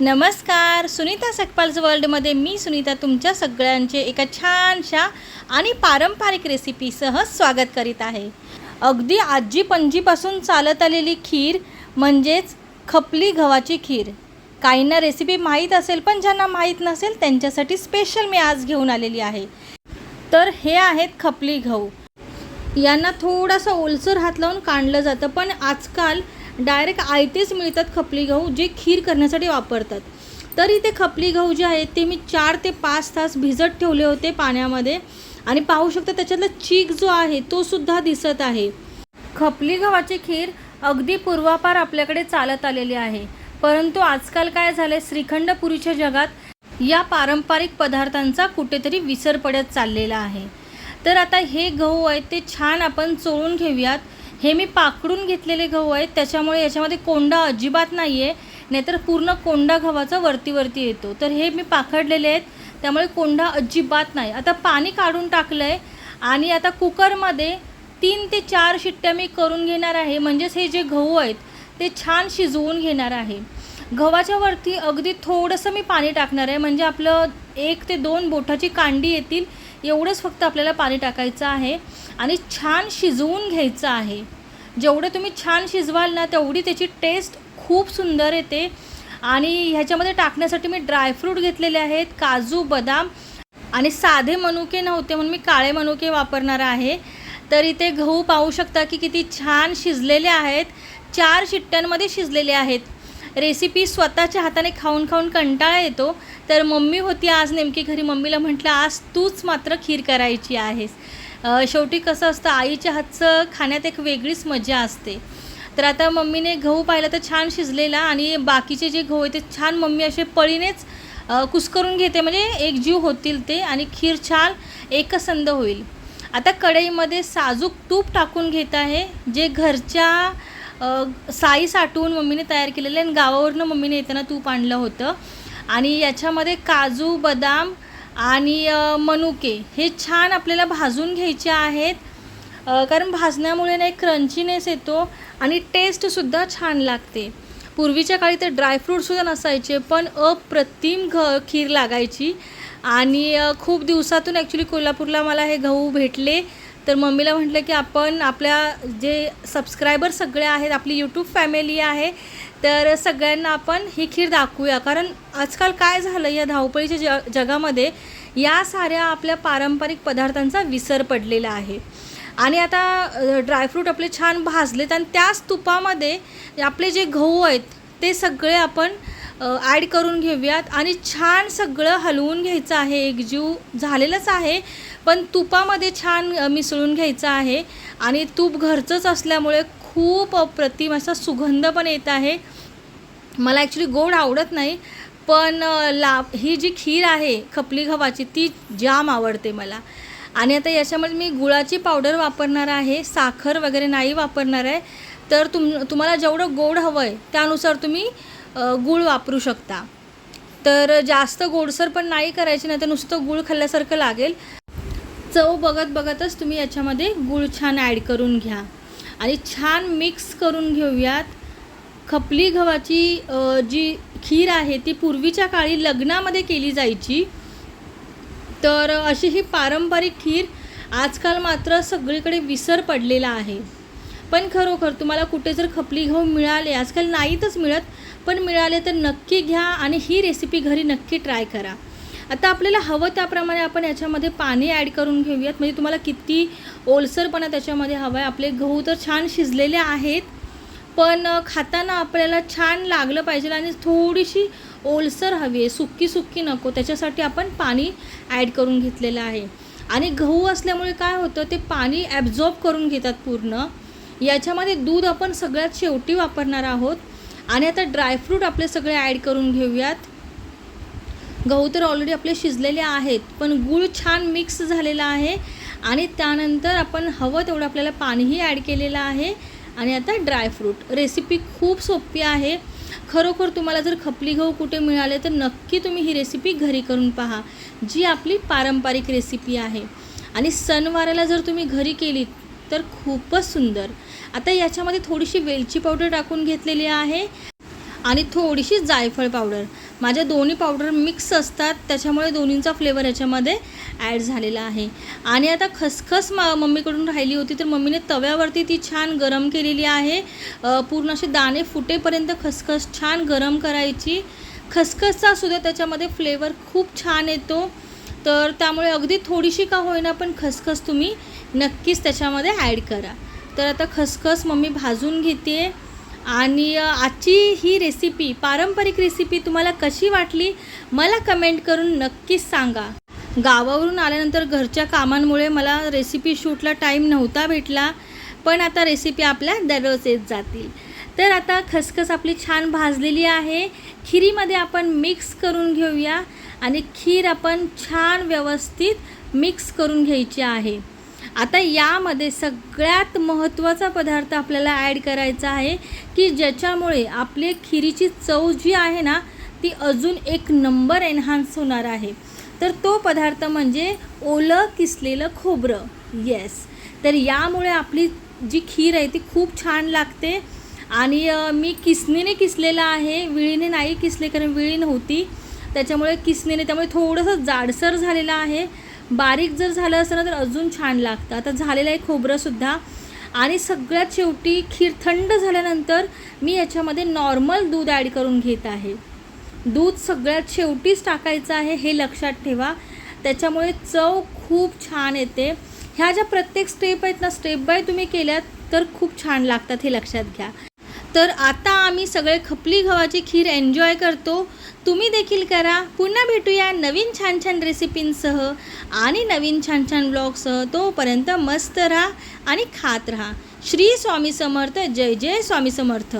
नमस्कार. सुनीता सकपाल्स वर्ल्डमध्ये मी सुनीता तुमच्या सगळ्यांचे एका छानशा आणि पारंपरिक रेसिपीसह स्वागत करीत आहे. अगदी आजी पणजीपासून चालत आलेली खीर म्हणजेच खपली गव्हाची खीर. काहींना रेसिपी माहीत असेल पण ज्यांना माहीत नसेल त्यांच्यासाठी स्पेशल मी आज घेऊन आलेली आहे. तर हे आहेत खपली गहू. यांना थोडासा ओलसर हात लावून काढलं जातं पण आजकाल डायरेक्ट आयतेच मिळतात खपली गहू जे खीर करण्यासाठी वापरतात. तरी ते खपली गहू जे आहेत ते मी चार ते पाच तास भिजत ठेवले होते पाण्यामध्ये. आणि पाहू शकता त्याच्यातला चीक जो आहे तो सुद्धा दिसत आहे. खपली गव्हाची खीर अगदी पूर्वापार आपल्याकडे चालत आलेली आहे. परंतु आजकाल काय झालं श्रीखंडपुरीच्या जगात या पारंपरिक पदार्थांचा कुठेतरी विसर पडत चाललेला आहे. तर आता हे गहू आहेत ते छान आपण चोळून घेऊयात. हे मी पाकडून घेतलेले गहू आहेत त्याच्यामुळे याच्यामध्ये कोंडा अजिबात नाही आहे नाहीतर पूर्ण कोंडा गव्हाचा वरती वरती येतो. तर हे मी पाखडलेले आहेत त्यामुळे कोंडा अजिबात नाही. आता पाणी काढून टाकलं आहे आणि आता कुकरमध्ये तीन ते चार शिट्ट्या मी करून घेणार आहे. म्हणजेच हे जे गहू आहेत ते छान शिजवून घेणार आहे. गव्हाच्या वरती अगदी थोडंसं मी पाणी टाकणार आहे. म्हणजे आपलं एक ते दोन बोटाची कांडी येतील एवढंच फक्त आपल्याला पाणी टाकायचं आहे आणि छान शिजवून घ्यायचं आहे. जेवढं तुम्ही छान शिजवाल ना तेवढी त्याची टेस्ट खूप सुंदर येते. आणि ह्याच्यामध्ये टाकण्यासाठी मी ड्रायफ्रूट घेतलेले आहेत काजू बदाम आणि साधे मनुके नव्हते म्हणून मी काळे मनुके वापरणार आहे. तर इथे गहू पाहू शकता की किती छान शिजलेले आहेत. चार शिट्ट्यांमध्ये शिजलेले आहेत. रेसिपी स्वतःच्या हाताने खाऊन खाऊन कंटाळा येतो. तर मम्मी होती आज नेमकी घरी. मम्मीला म्हटलं आज तूच मात्र खीर करायची आहेस. शेवटी कसं असतं आईच्या हातचं खाण्यात एक वेगळीच मजा असते. तर आता मम्मीने गहू पाहिला तर छान शिजलेला आणि बाकीचे जे गहू आहे ते छान मम्मी असे पळीनेच कुसकरून कुस्करून घेते. म्हणजे एक जीव होतील ते आणि खीर छान एकसंद होईल. आता कढईमध्ये साजूक तूप टाकून घेत आहे जे घरच्या साई साठवून मम्मीने तयार केलेलं आणि गावावरनं मम्मीने येताना तूप आणलं होतं. आणि याच्यामध्ये काजू बदाम आणि मनुके हे छान आपल्याला भाजून घ्यायचे आहेत. कारण भाजण्यामुळे ना एक क्रंचीनेस येतो आणि टेस्टसुद्धा छान लागते. पूर्वीच्या काळी तर ड्रायफ्रूटसुद्धा नसायचे पण अप्रतिम घ खीर लागायची. आणि खूप दिवसातून ॲक्च्युली कोल्हापूरला मला हे गहू भेटले. तर मम्मीला म्हटलं की आपण आपल्या जे सबस्क्रायबर सगळे आहेत आपली यूट्यूब फॅमिली आहे तर सगळ्यांना आपण ही खीर दाखवूया. कारण आजकाल काय झालं या धावपळीच्या ज जगामध्ये या साऱ्या आपल्या पारंपरिक पदार्थांचा विसर पडलेला आहे. आणि आता ड्रायफ्रूट आपले छान भाजलेत आणि त्याच तुपामध्ये आपले जे गहू आहेत ते सगळे आपण ॲड करून घेऊयात. आणि छान सगळं हलवून घ्यायचं आहे. एकजीव झालेलंच आहे पण तुपामध्ये छान मिसळून घ्यायचं आहे. आणि तूप घरचंच असल्यामुळे खूप अप्रतिम असा सुगंध पण येत आहे. मला ॲक्च्युली गोड आवडत नाही पण ला ही जी खीर आहे खपली गव्हाची ती जाम आवडते मला. आणि आता याच्यामध्ये मी गुळाची पावडर वापरणार आहे साखर वगैरे नाही वापरणार आहे. तर तुम तुम्हाला जेवढं गोड हवं आहे त्यानुसार तुम्ही गूळ वापरू शकता. तर जास्त गोडसर पण नाही करायची नाही तर नुसतं गूळ खाल्ल्यासारखं लागेल. चव बघत बघतच तुम्ही याच्यामध्ये गूळ छान ॲड करून घ्या. आणि छान मिक्स करून घेऊयात. खपली गव्हाची जी खीर आहे ती पूर्वीच्या काळी लग्नामध्ये केली जायची. तर अशी ही पारंपरिक खीर आजकाल मात्र सगळीकडे विसर पडलेला आहे. पण खरोखर तुम्हाला कुठे जर खपली गहू मिळाले आजकाल नाहीतच मिळत पण मिळाले तर नक्की घ्या आणि ही रेसिपी घरी नक्की ट्राय करा. आता आपल्याला हवं त्याप्रमाणे आपण याच्यामध्ये पाणी ॲड करून घेऊयात. म्हणजे तुम्हाला किती ओलसरपणा त्याच्यामध्ये हवं आहे. आपले गहू तर छान शिजलेले आहेत पण खाताना आपल्याला छान लागलं पाहिजे आणि थोडीशी ओलसर हवी आहे. सुक्की सुक्की नको. त्याच्यासाठी आपण पाणी ॲड करून घेतलेलं आहे. आणि गहू असल्यामुळे काय होतं ते पाणी ॲब्झॉर्ब करून घेतात पूर्ण. याच्यामध्ये दूध आपण सगळ्यात शेवटी वापरणार आहोत. आणि आता ड्रायफ्रूट आपले सगळे ॲड करून घेऊयात. गहू तर ऑलरेडी आपले शिजलेले आहेत पण गूळ छान मिक्स झालेला आहे आणि त्यानंतर आपण हवं तेवढं आपल्याला पाणीही ॲड केलेलं आहे आणि आता ड्रायफ्रूट रेसिपी खूप सोपी आहे. खरोखर तुम्हाला जर खपली गहू कुठे मिळाले तर नक्की तुम्ही ही रेसिपी घरी करून पहा जी आपली पारंपरिक रेसिपी आहे. आणि सणवाराला जर तुम्ही घरी केलीत तर खूपच सुंदर. आता याच्यामध्ये थोडीशी वेलची पावडर टाकून घेतलेली आहे. आणि थोडीशी जायफळ पावडर. माझ्या दोन्ही पावडर मिक्स असतात त्याच्यामुळे दोन्हींचा फ्लेवर याच्यामध्ये ॲड झालेला आहे. आणि आता खसखस मा मम्मीकडून राहिली होती तर मम्मीने तव्यावरती ती छान गरम केलेली आहे. पूर्ण असे दाणे फुटेपर्यंत खसखस छान गरम करायची. खसखसचा सुद्धा त्याच्यामध्ये फ्लेवर खूप छान येतो. तर त्यामुळे अगदी थोडीशी का होईना पण खसखस तुम्ही नक्कीच त्याच्यामध्ये ॲड करा. तर आता खसखस मम्मी भाजून घेते. आणि आजची ही रेसिपी पारंपरिक रेसिपी तुम्हाला कशी वाटली? मला कमेंट करून नक्कीच सांगा. गावावरून आल्यानंतर घरच्या कामांमुळे मला रेसिपी शूटला टाईम नव्हता भेटला पण आता रेसिपी आपल्या दररोज येत जातील. तर आता खसखस आपली छान भाजलेली आहे. खिरीमध्ये आपण मिक्स करून घेऊया आणि खीर आपण छान व्यवस्थित मिक्स करून घ्यायची आहे. आता यामध्ये सगळ्यात महत्त्वाचा पदार्थ आपल्याला ॲड करायचा आहे की ज्याच्यामुळे आपली खिरीची चव जी आहे ना ती अजून एक नंबर एन्हान्स होणार आहे. तर तो पदार्थ म्हणजे ओलं किसलेलं खोबरं. येस तर यामुळे आपली जी खीर आहे ती खूप छान लागते. आणि मी किसनीने किसलेलं आहे विळीने नाही किसले कारण विळी नव्हती. त्याच्यामुळे किसनीने त्यामुळे थोडंसं जाडसर झालेलं आहे. बारीक जर झालं असतं ना तर अजून छान लागतं. आता झालेलं आहे खोबरंसुद्धा आणि सगळ्यात शेवटी खीर थंड झाल्यानंतर मी याच्यामध्ये नॉर्मल दूध ॲड करून घेत आहे. दूध सगळ्यात शेवटीच टाकायचं आहे हे लक्षात ठेवा. त्याच्यामुळे चव खूप छान येते. ह्या ज्या प्रत्येक स्टेप आहेत ना स्टेप बाय तुम्ही केल्यात तर खूप छान लागतात हे लक्षात घ्या. तर आता आम्ही सगळे खपली गव्हाची खीर एन्जॉय करतो. तुम्ही देखील करा. पुन्हा भेटूया नवीन छान छान रेसिपींसह आणि नवीन छान छान ब्लॉगसह तोपर्यंत मस्त राहा आणि खात राहा. श्री स्वामी समर्थ. जय जय स्वामी समर्थ.